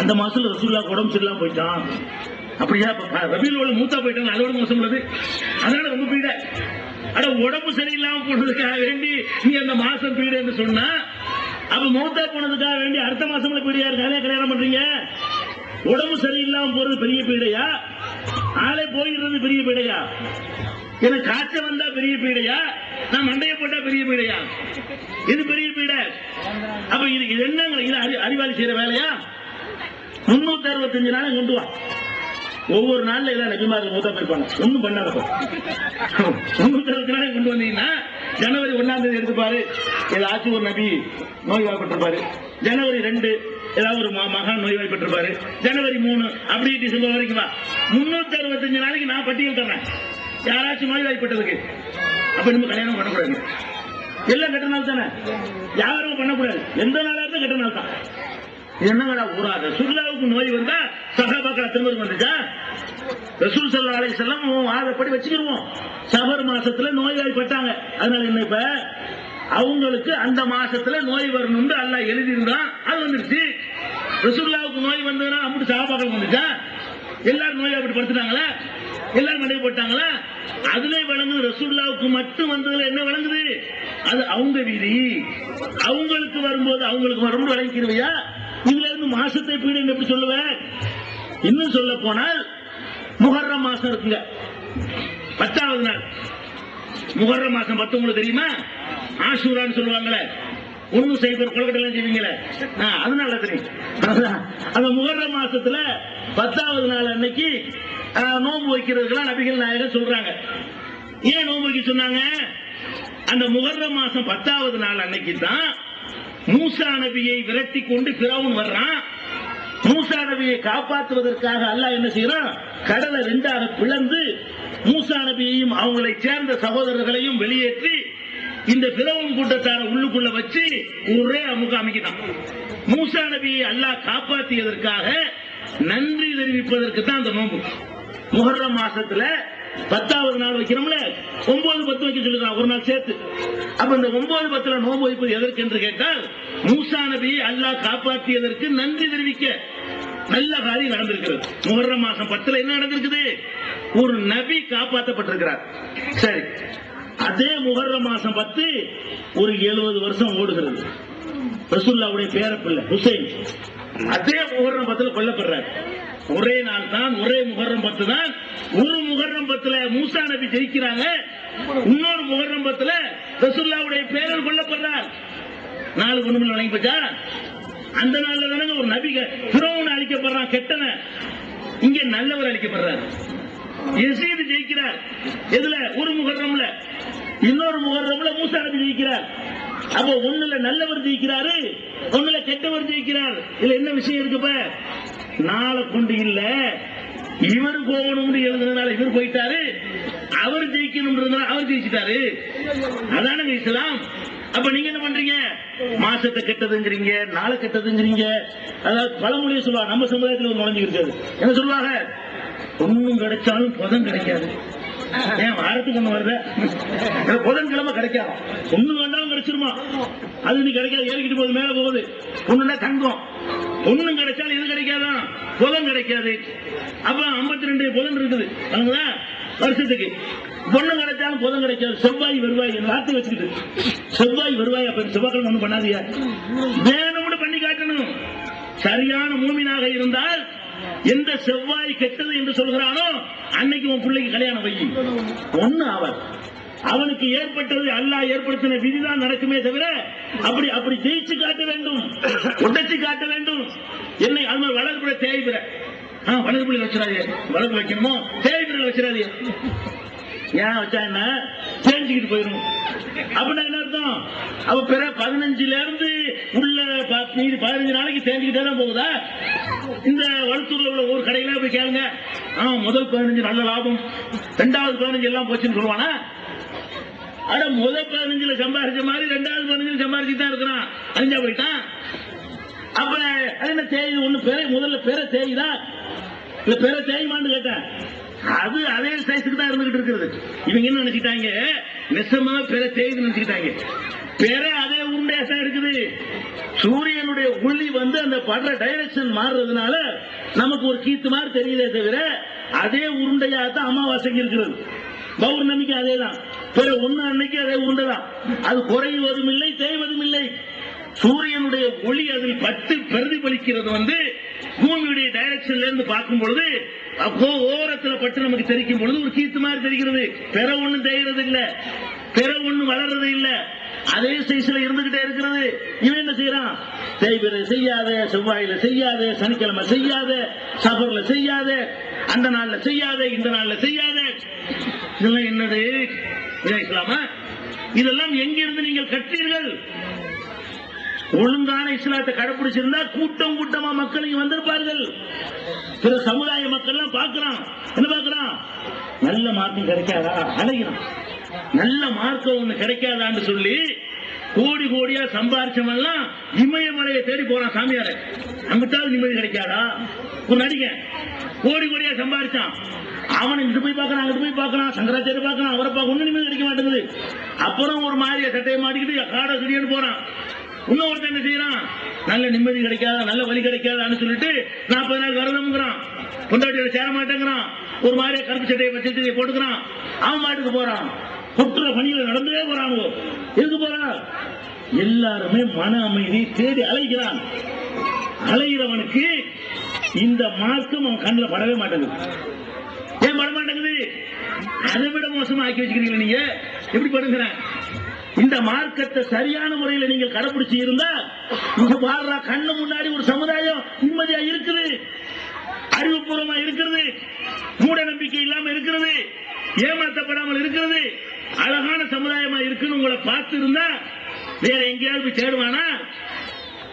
அந்த மாசத்துல ரசூல்லா உடம்பு சரியில்லாம போயிட்டான். அப்படியா? இப்ப உள்ள மூத்தா போயிட்டான் அதோட மாசம் உள்ளது. அதனால ரொம்ப பீட. அட உடம்பு சரியில்லாம போனதுக்காக வேண்டி நீ அந்த மாசம் பீடுன்னு சொன்னா அப்ப மூத்தா போனதுக்காக வேண்டி அடுத்த மாசம்ல பீடியா இருக்காங்க கல்யாணம் பண்றீங்க? உடம்பு சரியில்லாம போறது பெரிய பீடையா? ஆளே போயிடுறது பெரிய பீடையா? எனக்கு காய்ச்சல் வந்தா பெரிய பீடையா? நான் மண்டைய போட்டா பெரிய பீடையா? இது பெரிய பீடை. அப்ப இது இது என்னங்க? இது அறிவாளி செய்யற வேலையா? முன்னூத்தி அறுபத்தஞ்சு நாளும் கொண்டு வா. ஒவ்வொரு நாள்ல ஏதாவது நபிமார்கள் மூத்தா போயிருப்பாங்க. ஒண்ணும் பண்ணாதப்போ முன்னூத்தி அறுபத்தி நாளைக்கு கொண்டு வந்தீங்கன்னா ஜனவரி ஒண்ணாம் தேதி எடுத்துப்பாரு. ஏதாச்சும் ஒரு நபி நோய்வாய்ப்பட்டிருப்பாரு. ஜனவரி ரெண்டு ஏதாவது ஒரு மகன் மகான் நோய்வாய்ப்பட்டிருப்பாரு. ஜனவரி மூணு அப்படி டிசம்பர் வரைக்கும் வா. முன்னூத்தி அறுபத்தஞ்சு நாளைக்கு நான் பட்டியல் தர்றேன். யாராச்சும் நோய்வாய்ப்பட்டதுக்கு. அப்ப நம்ம கல்யாணம் பண்ணக்கூடாது. எல்லாம் கெட்ட நாள் தானே? யாரும் பண்ணக்கூடாது. எந்த நாளாக இருந்தா கெட்ட நாள் தான். என்னங்கடா ஊராத சுல்லாவுக்கு நோய் வந்தா சகாபாக்கள திரும்ப வந்துச்சா ரசூல் சல்லா அலை செல்லம் ஆதப்படி வச்சுக்கிடுவோம் சபர் மாசத்துல நோய்வாய்ப்பட்டாங்க அதனால என்ன இப்ப? அவங்களுக்கு அந்த மாசத்துல நோய் வரணும்னு அல்லாஹ் எழுதியிருந்தான். அது வந்துருச்சு. ரசூல்லாவுக்கு நோய் வந்ததுன்னா அப்படி சகாபாக்கள் வந்துச்சா? எல்லாரும் நோய்வாய்ப்பட்டு படுத்துட்டாங்களா? எல்லாரும் மண்டை போட்டாங்களா? அதுல விளங்குது ரசூல்லாவுக்கு மட்டும் வந்ததுல என்ன விளங்குது? அது அவங்க விதி. அவங்களுக்கு வரும்போது அவங்களுக்கு வரும்போது விளங்கிக்கிருவையா? இதுல மாசத்தை பீடு எப்படி சொல்லுவேன் இன்னும் சொல்ல போனால் முகர்ரம் மாசம் இருக்குங்க. பத்தாவது நாள். முகர்ரம் மாசம் பத்து உங்களுக்கு தெரியுமா? ஆசூரான்னு சொல்லுவாங்களே. ஒண்ணு சைபர் கொள்கட்டெல்லாம் செய்வீங்களே. அதனால தெரியும். அதான். அந்த முகர்ற மாசத்துல பத்தாவது நாள் அன்னைக்கு நோன்பு வைக்கிறதுக்கெல்லாம் நபிகள் நாயகர் சொல்றாங்க. ஏன் நோன்பு வைக்க சொன்னாங்க? அந்த முகர்ற மாசம் பத்தாவது நாள் அன்னைக்கு தான் மூசா நபியை விரட்டி கொண்டு பிறவும் வர்றான். மூசா நபியை காப்பாற்றுவதற்காக அல்லாஹ் என்ன செய்யறான் கடலை ரெண்டாக பிளந்து மூசா நபியையும் அவங்களை சேர்ந்த சகோதரர்களையும் வெளியேற்றி இந்த பிறவும் கூட்டத்தார உள்ளுக்குள்ள வச்சு ஒரே அமுக அமைக்கிட்டான் மூசா நபியை அல்லாஹ் காப்பாற்றியதற்காக நன்றி தெரிவிப்பதற்கு தான் அந்த நோன்பு. முகர்ற மாசத்துல பத்தாவது நாள் வைக்கிறோம்ல? ஒன்பது பத்து வைக்க சொல்லுறான் ஒரு நாள் சேர்த்து. அப்ப இந்த ஒன்பது பத்துல நோன்பு வைப்பது எதற்கு என்று கேட்டால் மூசா நபியை அல்லாஹ் காப்பாற்றியதற்கு நன்றி தெரிவிக்க நல்ல காரியம் நடந்திருக்கிறது. முஹர்ரம் மாசம் பத்துல என்ன நடந்திருக்குது? ஒரு நபி காப்பாற்றப்பட்டிருக்கிறார். சரி அதே முஹர்ரம் மாசம் பத்து ஒரு எழுபது வருஷம் ஓடுகிறது. ரசூல்லாவுடைய பேரப்பிள்ளை ஹுசைன். அதே முகர்ரம் பத்துல கொல்லப்படுறாரு. ஒரே நாள் தான் ஒரே முகர்ரம் பத்து தான் ஒரு முகர்ரம் பத்துல மூசா நபி ஜெயிக்கிறாங்க. இன்னொரு முகர்ரம் ரசுல்லாவுடைய ரசூல்லாவுடைய பேரர் கொல்லப்படுறார். நாலு ஒண்ணுமில்ல வழங்கப்பட்டா அந்த நாள்ல தானே ஒரு நபிக பிறவன் அழிக்கப்படுறான் கெட்டன இங்க நல்லவர் அழிக்கப்படுறார். எசீது ஜெயிக்கிறார். எதுல? ஒரு முகர்றம்ல இன்னொரு முகர்றம்ல மூசா நபி ஜெயிக்கிறார். அப்ப ஒண்ணுல நல்லவர் ஜெயிக்கிறாரு ஒண்ணுல கெட்டவர் ஜெயிக்கிறார். இதுல என்ன விஷயம் இருக்குப்ப நாளை கொண்டு இல்ல இவர் போகணும்னு எழுதுனதுனால இவர் போயிட்டாரு. அவர் ஜெயிக்கணும்ன்றதுனால அவர் ஜெயிச்சிட்டாரு. அதானுங்க இஸ்லாம்? அப்ப நீங்க என்ன பண்றீங்க? மாசத்தை கெட்டதுங்கிறீங்க நாளை கெட்டதுங்கிறீங்க. அதாவது பழமொழியை சொல்லுவாங்க. நம்ம சமுதாயத்தில் ஒரு நுழைஞ்சு இருக்காது. என்ன சொல்லுவாங்க? ஒண்ணும் கிடைச்சாலும் புதன் கிடைக்காது. ஏன் வாரத்துக்கு ஒண்ணு வருது? புதன்கிழமை கிடைக்காது. ஒண்ணு வேண்டாம் கிடைச்சிருமா? அது நீ கிடைக்காது. ஏறிக்கிட்டு போகுது மேல போகுது. ஒண்ணுனா தங்கம். ஒண்ணும் கிடைச்சாலும் எது கிடைக்காதான் புதன் கிடைக்காது. அப்ப 52 ரெண்டு புதன் இருக்குது. வருஷத்துக்கு பொண்ணு கிடைச்சாலும் புதன் கிடைக்காது. செவ்வாய் வருவாய் என் வார்த்தை வச்சுக்கிட்டு. செவ்வாய் வருவாய் அப்ப செவ்வாய்க்கிழமை ஒண்ணும் பண்ணாதியா வேணும்னு பண்ணி காட்டணும். சரியான மூமினாக இருந்தால் எந்த செவ்வாய் கெட்டது என்று சொல்கிறானோ அன்னைக்கு உன் பிள்ளைக்கு கல்யாணம் வை. ஒண்ணு அவன். அவனுக்கு ஏற்பட்டது அல்லாஹ் ஏற்படுத்தின விதிதான் நடக்குமே தவிர அப்படி அப்படி ஜெயிச்சு காட்ட வேண்டும். உடைச்சு காட்ட வேண்டும். என்னை அது மாதிரி வளர்ப்புற தேய்பிற வளர்ப்புல வச்சிடாதே. வளர்ப்பு வைக்கணுமோ? தேய்பிற வச்சிடாதே. ஏன் வச்சா என்ன? தேஞ்சுக்கிட்டு போயிடும் அப்படின்னா என்ன அர்த்தம்? அவ பிற பதினஞ்சுல இருந்து உள்ள மீதி பதினஞ்சு நாளைக்கு தேஞ்சுக்கிட்டே தான் போகுதா? இந்த வளத்தூர்ல உள்ள ஒரு கடையில போய் கேளுங்க. ஆ முதல் பதினஞ்சு நல்ல லாபம். ரெண்டாவது பதினஞ்சு எல்லாம் போச்சுன்னு சொல்லுவானா? அட முதல் பதினஞ்சுல சம்பாதிச்ச மாதிரி ரெண்டாவது பதினஞ்சுல சம்பாதிச்சுட்டு தான் இருக்கிறான். அழிஞ்சா போயிட்டான். அப்ப அது என்ன தேய் ஒண்ணு பேரை முதல்ல பேரை தேய்தான் இல்ல பெற தேய்மான்னு கேட்டேன். அது அதே சைஸுக்கு தான் இருந்துகிட்டு இருக்குது. இவங்க என்ன நினைச்சிட்டாங்க நெசமா பெற தேயுதுன்னு நினைச்சுக்கிட்டாங்க. பெற அதே உருண்டையா தான் இருக்குது. சூரியனுடைய ஒளி வந்து அந்த படுற டைரக்ஷன் மாறுறதுனால நமக்கு ஒரு கீத்து மாதிரி தெரியுதே தவிர அதே உருண்டையா தான் அமாவாசைக்கு இருக்கிறது. பௌர்ணமிக்கு அதே தான் பிற ஒன்னு அன்னைக்கு அதே உருண்டை தான். அது குறைவதும் இல்லை தேய்வதும் இல்லை. சூரியனுடைய ஒளி அதில் பட்டு பிரதிபலிக்கிறது வந்து பூமியுடைய டைரக்ஷன்ல இருந்து பார்க்கும் பொழுது அப்போ ஓரத்துல பட்டு நமக்கு தெரிக்கும் பொழுது ஒரு கீத்து மாதிரி தெரிகிறது. பிற ஒண்ணும் தேய்கிறது இல்ல. பெற ஒண்ணும் வளர்றது இல்ல. அதே சைஸ்ல இருந்துகிட்டே இருக்கிறது. இவன் என்ன செய்யறான்? தேய்பிர செய்யாத செவ்வாயில செய்யாத சனிக்கிழமை செய்யாத சபர்ல செய்யாத அந்த நாள்ல செய்யாத இந்த நாள்ல செய்யாத. இதெல்லாம் என்னது? இதெல்லாம் எங்கிருந்து நீங்கள் கட்டீர்கள் ஒழுங்கான இஸ்லாத்தை கடைபிடிச்சிருந்தா கூட்டம் கூட்டமா மக்கள் இங்க வந்திருப்பார்கள். பிற சமுதாய மக்கள் எல்லாம் பார்க்கிறான் என்ன பார்க்கறான் நல்ல மார்க்கம் கிடைக்காதா? அலைகிறான் நல்ல மார்க்கம் ஒண்ணு கிடைக்காதான்னு சொல்லி கோடி கோடியா சம்பாரிச்சவெல்லாம் இமயமலையை தேடி போறான் சாமியார. அங்கிட்டாவது நிம்மதி கிடைக்காதா? ஒரு நடிகன் கோடி கோடியா சம்பாரிச்சான். அவன் இங்கிட்டு போய் பார்க்கறான் அங்கிட்டு போய் பார்க்கறான் சங்கராச்சாரிய பார்க்கறான் அவரை பார்க்க ஒண்ணு நிம்மதி கிடைக்க மாட்டேங்குது. அப்புறம் ஒரு மாதிரியா சட்டையை மாட்டிக்கிட்டு காடை சுடியன்னு போறான். இன்னொருத்தன் என்ன செய்யறான்? நல்ல நிம்மதி கிடைக்காத நல்ல வழி கிடைக்காதான்னு சொல்லிட்டு நாற்பது நாள் விரதம்ங்கிறான் பொண்டாட்டியோட சேர மாட்டேங்கிறான். ஒரு மாதிரியே கருப்பு சட்டையை பச்சை போட்டுக்கிறான். அவன் மாட்டுக்கு போறான். குற்ற பணியில் நடந்தே போறாங்க எதுக்கு போறா? எல்லாருமே மன அமைதி தேடி அலைகிறான். அலைகிறவனுக்கு இந்த மார்க்கம் அவன் கண்ணில் படவே மாட்டேங்குது. ஏன் பட மாட்டேங்குது? அதை விட மோசமா ஆக்கி வச்சுக்கிறீங்களா நீங்க? எப்படி படுங்கிறேன்? இந்த மார்க்கத்தை சரியான முறையில் நீங்கள் கடைபிடிச்சு இருந்தா இங்க பாடுறா கண்ணு முன்னாடி ஒரு சமுதாயம் நிம்மதியா இருக்குது அறிவுபூர்வமா இருக்கிறது மூட நம்பிக்கை இல்லாம இருக்கிறது ஏமாற்றப்படாமல் இருக்கிறது அழகான சமுதாயமா இருக்குன்னு உங்களை பார்த்து இருந்தா வேற எங்கேயாவது போய் தேடுவானா?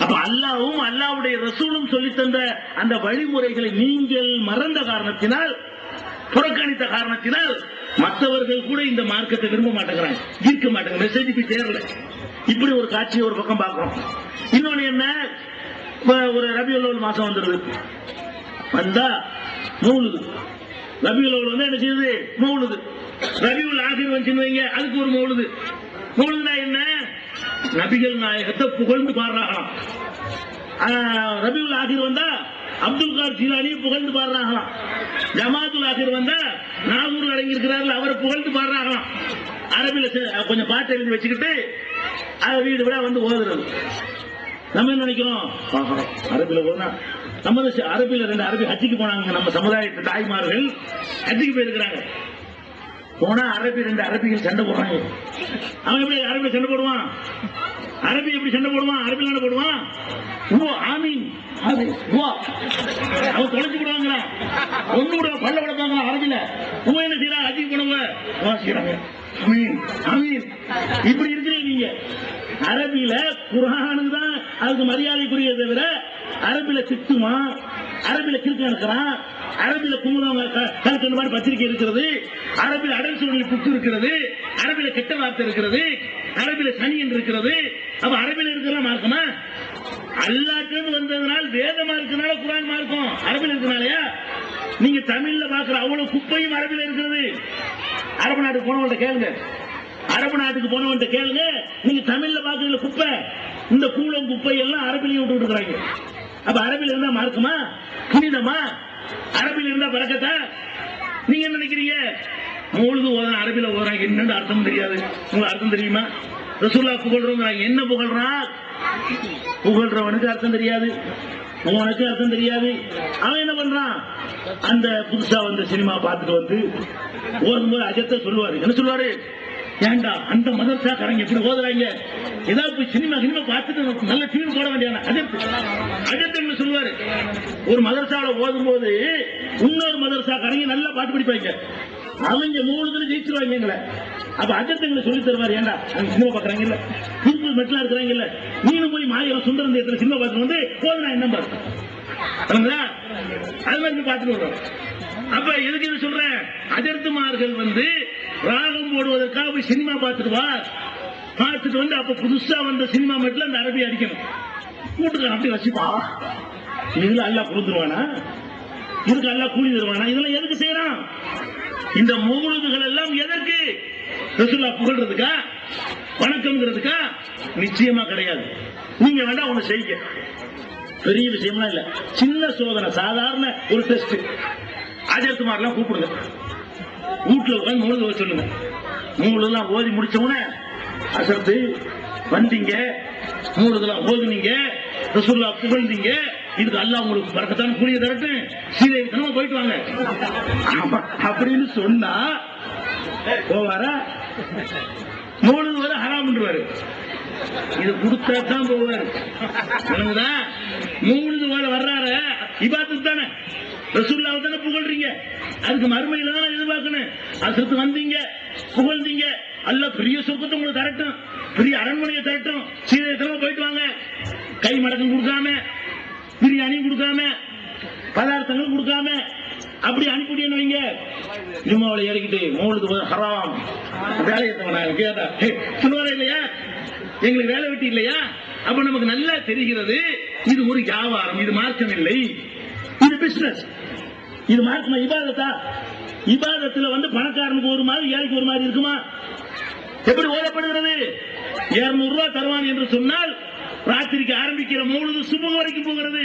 அப்ப அல்லாவும் அல்லாவுடைய ரசூலும் சொல்லி தந்த அந்த வழிமுறைகளை நீங்கள் மறந்த காரணத்தினால் புறக்கணித்த காரணத்தினால் மற்றவர்கள் கூட இந்த மார்க்கத்தை விரும்ப மாட்டேங்கிறாங்க. ஈர்க்க மாட்டேங்க மெசேஜ் போய் சேரல இப்படி ஒரு காட்சியை ஒரு பக்கம் பார்க்கிறோம். இன்னொன்னு என்ன? ஒரு ரபியுல் மாசம் வந்துடுது வந்தா மௌலுது ரபியுல் வந்து என்ன செய்யுது? மௌலுது ரபியுல் ஆசிர் வந்துச்சுன்னு வைங்க அதுக்கு ஒரு மௌலுது மௌலுதுனா என்ன? நபிகள் நாயகத்தை புகழ்ந்து பாடுறாங்களாம். ஆஹ், ரபியுல் ஆசிர் வந்தா அப்துல் கார் ஜிலானி புகழ்ந்து பாடுறாங்களாம். ஜமாத்துல் ஆசிர் வந்தா நாகூர் அடங்கியிருக்கிறார்கள் அவரை புகழ்ந்து பாடுறாங்களாம். அரபில கொஞ்சம் பாட்டு எழுதி வச்சுக்கிட்டு அதை வீடு விட வந்து ஓதுறது. நம்ம என்ன நினைக்கிறோம்? ஆஹா, அரபில போனா நம்ம அரபியில் அரபில ரெண்டு அரபி ஹஜ்ஜிக்கு போனாங்க நம்ம சமுதாயத்து தாய்மார்கள் ஹஜ்ஜிக்கு போயிருக்கிறாங்க. போனா அரபி ரெண்டு அரபிகள் சண்டை போடுறாங்க. அவன் எப்படி அரபி சண்டை போடுவான்? அரபி எப்படி சண்டை போடுவான்? அரபி சண்டை போடுவான்? ஓ ஆமீன். அவன் தொலைச்சு விடுவாங்களா ஒண்ணு விட பல்ல விடப்பாங்களா அரபில ஓ என்ன செய்யறா ஹஜ்ஜிக்கு போனவங்க ஓ செய்யறாங்க இப்படி இருக்கிறீங்க நீங்க. அரபில குரானுக்கு தான் அதுக்கு மரியாதைக்குரிய தவிர அரபில திட்டுவான். அரபில கிறுக்கு நடக்கிறான். அரபில குமுதம் கழுத்து மாதிரி பத்திரிக்கை இருக்கிறது. அரபில் அடல் சூழல் புக்கு இருக்கிறது. அரபில கெட்ட வார்த்தை இருக்கிறது. அரபில சனியன் இருக்கிறது. அப்ப அரபில இருக்கலாம் மார்க்கமா? அல்லாட்டிலிருந்து வந்ததுனால் வேதமா இருக்கனால குரான் மார்க்கம். அரபில் இருக்கனாலயா நீங்க தமிழ்ல பாக்குற அவ்வளவு குப்பையும் அரபில் இருக்கிறது. அரபு நாட்டுக்கு போனவன்ட்ட கேளுங்க. அரபு நாட்டுக்கு போனவன்ட்ட கேளுங்க. நீங்க தமிழ்ல பாக்குற குப்பை இந்த கூலம் குப்பை எல்லாம் அரபிலையும் விட்டு விட்டுக்கிறாங்க அப்ப அரபில் இருந்தா மார்க்கமா? புனிதமா? அரபில இருந்தா பறக்கத்தா? நீங்க என்ன நினைக்கிறீங்க? மூழுது ஓதுன அரபில ஓதுறாங்க. என்னன்னு அர்த்தம் தெரியாது. உங்களுக்கு அர்த்தம் தெரியுமா? ரசூல்லா புகழ்றவங்க என்ன புகழ்றான்? புகழ்றவனுக்கு அர்த்தம் தெரியாது. உனக்கு அர்த்தம் தெரியாது. அவன் என்ன பண்றான்? அந்த புதுசா வந்த சினிமா பார்த்துட்டு வந்து ஓடும்போது அஜத்தை சொல்லுவாரு. என்ன சொல்லுவாரு? ஏண்டா அந்த மதரசாக்காரங்க எப்படி ஓதுறாங்க? ஏதாவது போய் சினிமா சினிமா பார்த்துட்டு நல்ல டிவி போட வேண்டியதான? அஜத் அஜத் சொல்லுவாரு? ஒரு மதரசாவில ஓதும் போது இன்னொரு மதரசாக்காரங்க நல்லா பாட்டு படிப்பாங்க. அவங்க மூணுதுல ஜெயிச்சிருவாங்க எங்களை. அப்ப அஜத்தங்களை சொல்லி தருவாரு ஏண்டா? அங்க சினிமா பாக்குறாங்க இல்ல. புது மெட்லா இருக்கிறாங்க இல்ல. நீனும் போய் மாநிலம் சுந்தரம் தேட்டர் சினிமா பார்த்து வந்து போதுனா என்ன பாரு அது மாதிரி போய் பார்த்துட்டு வர்றோம் அப்ப எதுக்கு இது சொல்றேன்? அஜர்த்துமார்கள் வந்து ராகம் போடுவதற்காக போய் சினிமா பார்த்துட்டு வா. பார்த்துட்டு வந்து அப்ப புதுசா வந்த சினிமா மட்டும் அந்த அரபி அடிக்கணும். கூட்டுக்கு அப்படி வச்சுப்பா. இதுல அல்லா கொடுத்துருவானா இதுக்கு அல்லா கூலி தருவானா? இதெல்லாம் எதுக்கு செய்யறான்? இந்த மூலதுகள் எல்லாம் எதற்கு? ரசுல்லா புகழ்றதுக்கா? வணக்கம்ங்கிறதுக்கா? நிச்சயமா கிடையாது. நீங்க வேண்டாம் ஒண்ணு செய்யுங்க. பெரிய விஷயம்லாம் இல்ல. சின்ன சோதனை சாதாரண ஒரு டெஸ்ட் ஆஜர்குமார்லாம் கூப்பிடுங்க. வீட்டுல உட்காந்து மூணு ஓத சொல்லுங்க மூணுலாம் ஓதி முடிச்ச அசத்து அசர்த்து வந்தீங்க. மூணுதெல்லாம் ஓதுனீங்க. ரசூல்லா புகழ்ந்தீங்க. இதுக்கு அல்லா உங்களுக்கு பறக்கத்தான கூலிய தரட்டும். சீதைத்தனமா போயிட்டு வாங்க. ஆமா, அப்படின்னு சொன்னா போவாரா? மூணு வரை ஹராம்ன்றவாரு. இது கொடுத்தா தான் போவாரு. மூணு வேலை வர்றாரு. இபாத்து தானே. ரசூல்லாவை தானே புகழ்றீங்க? அதுக்கு மறுமையில தான் எதிர்பார்க்கணும். அசத்து வந்தீங்க புகழ்ந்தீங்க. அல்ல பெரிய சொர்க்கத்தை உங்களுக்கு தரட்டும். பெரிய அரண்மனையை தரட்டும். சீதைத்தனமா போயிட்டு வாங்க. கை மடக்கம் கொடுக்காம பிரியாணி கொடுக்காம பதார்த்தங்கள் கொடுக்காம அப்படி அனுப்பிட்டேன்னு வைங்க. ஜும்மாவில் இறக்கிட்டு மூணுக்கு ஹராம். வேலையை கேட்டா "ஹே, சொல்லுவாரா இல்லையா? எங்களுக்கு வேலை வெட்டி இல்லையா? அப்ப நமக்கு நல்லா தெரிகிறது இது ஒரு வியாபாரம் இது மார்க்கம் இல்லை இது பிசினஸ் இது மார்க்கமா இபாதத்தா? இபாதத்துல வந்து பணக்காரனுக்கு ஒரு மாதிரி ஏழைக்கு ஒரு மாதிரி இருக்குமா? எப்படி ஓதப்படுகிறது? 200 ரூபாய் தருவான் என்று சொன்னால் ராத்திரிக்கு ஆரம்பிக்கிற மூணு சுபம் வரைக்கும் போகிறது.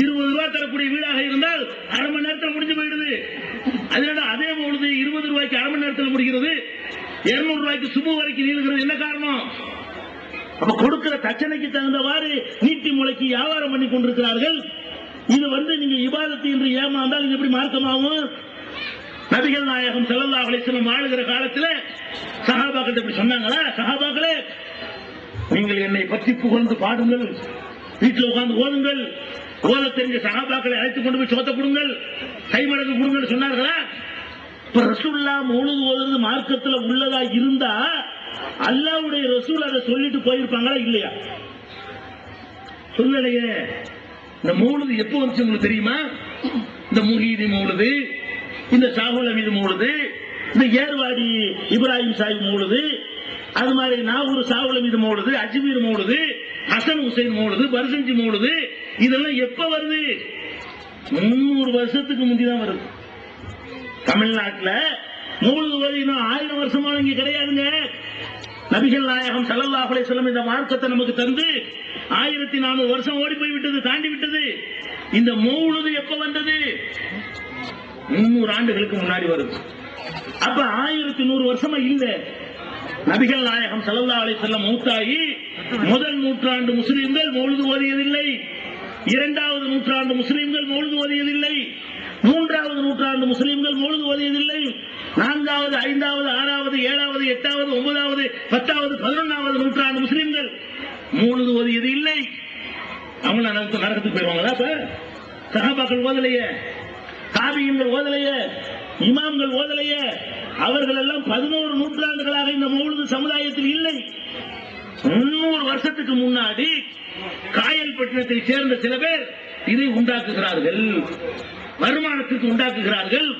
இருபது ரூபாய் தரக்கூடிய வீடாக இருந்தால் அரை மணி நேரத்தில் முடிஞ்சு போயிடுது. அதனால அதே பொழுது இருபது ரூபாய்க்கு அரை மணி நேரத்தில் முடிகிறது. 200 ரூபாய்க்கு சுபம் வரைக்கும் நீளுகிறது. என்ன காரணம்? அப்ப கொடுக்கிற தச்சனைக்கு தகுந்தவாறு நீட்டி முளைக்கு வியாபாரம் பண்ணி கொண்டிருக்கிறார்கள். இது வந்து நீங்க இபாதத்து என்று ஏமாந்தால் இது எப்படி மார்க்கமாகும்? நபிகள் நாயகம் ஸல்லல்லாஹு அலைஹி வஸல்லம் காலத்துல சஹாபாக்கள் இப்படி சொன்னாங்களா? சஹாபாக்களே நீங்கள் என்னை பற்றி புகழ்ந்து பாடுங்கள் வீட்டில் உட்கார்ந்து ஓதுங்கள் ஓத தெரிஞ்ச சகாபாக்களை அழைத்துக் கொண்டு போய் சோத்த கொடுங்கள் கைமடங்கு கொடுங்கன்னு சொன்னார்களா? இப்ப ரசூல்லா முழுது ஓதுறது மார்க்கத்துல உள்ளதா இருந்தா அல்லாவுடைய ரசூல் அதை சொல்லிட்டு போயிருப்பாங்களா இல்லையா? சொல்லலையே. இந்த மூலது எப்போ வந்துச்சு உங்களுக்கு தெரியுமா? இந்த முஹீதி மூலது இந்த சாகுல் அமீது மூலது இந்த ஏர்வாடி இப்ராஹிம் சாஹிப் மூலது அது மாதிரி நாகூர் சாகுல் அமீது மூலது அஜ்மீர் மூலது ஹசன் ஹுசைன் மூலது பர்சஞ்சி மூலது இதெல்லாம் எப்ப வருது? முன்னூறு வருஷத்துக்கு முந்தி தான் வருது. மூலது மூழுது இன்னும் ஆயிரம் வருஷமா இங்க கிடையாதுங்க. நபிகள் நாயகம் ஸல்லல்லாஹு செல்லும் இந்த மார்க்கத்தை நமக்கு தந்து ஆயிரத்தி நானூறு வருஷம் ஓடி போய் விட்டது தாண்டி விட்டது. இந்த மூணுது எப்ப வந்தது? முன்னூறு ஆண்டுகளுக்கு முன்னாடி வருது. அப்ப ஆயிரத்தி நூறு வருஷமா இல்ல. நபிகள் நாயகம் ஸல்லல்லாஹு அலைஹி செல்லம் மௌத்தாகி முதல் நூற்றாண்டு முஸ்லிம்கள் மௌலுது ஓதியதில்லை. இரண்டாவது நூற்றாண்டு முஸ்லிம்கள் மௌலுது ஓதியதில்லை. மூன்றாவது நூற்றாண்டு முஸ்லிம்கள் மௌலுது ஓதியதில்லை. நான்காவது ஐந்தாவது ஆறாவது ஏழாவது எட்டாவது ஒன்பதாவது பத்தாவது பதினொன்றாவது நூற்றாண்டு முஸ்லிம்கள். ஒரு இது இல்லை. அவங்க நரகத்துக்கு போயிருவாங்களா இப்ப சகாபாக்கள் ஓதலையே. காவியங்கள் ஓதலையே. இமாம்கள் ஓதலையே. அவர்கள் எல்லாம் பதினோரு நூற்றாண்டுகளாக இந்த மௌலுது சமுதாயத்தில் இல்லை. முன்னூறு வருஷத்துக்கு முன்னாடி காயல்பட்டினத்தை சேர்ந்த சில பேர் இதை உண்டாக்குகிறார்கள். வருமானத்துக்கு உண்டாக்குகிறார்கள்.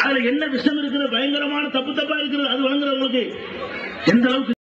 அதுல என்ன விஷயம் இருக்கிறது பயங்கரமான தப்பு தப்பா இருக்கிறது அது வழங்குறவங்களுக்கு எந்த அளவுக்கு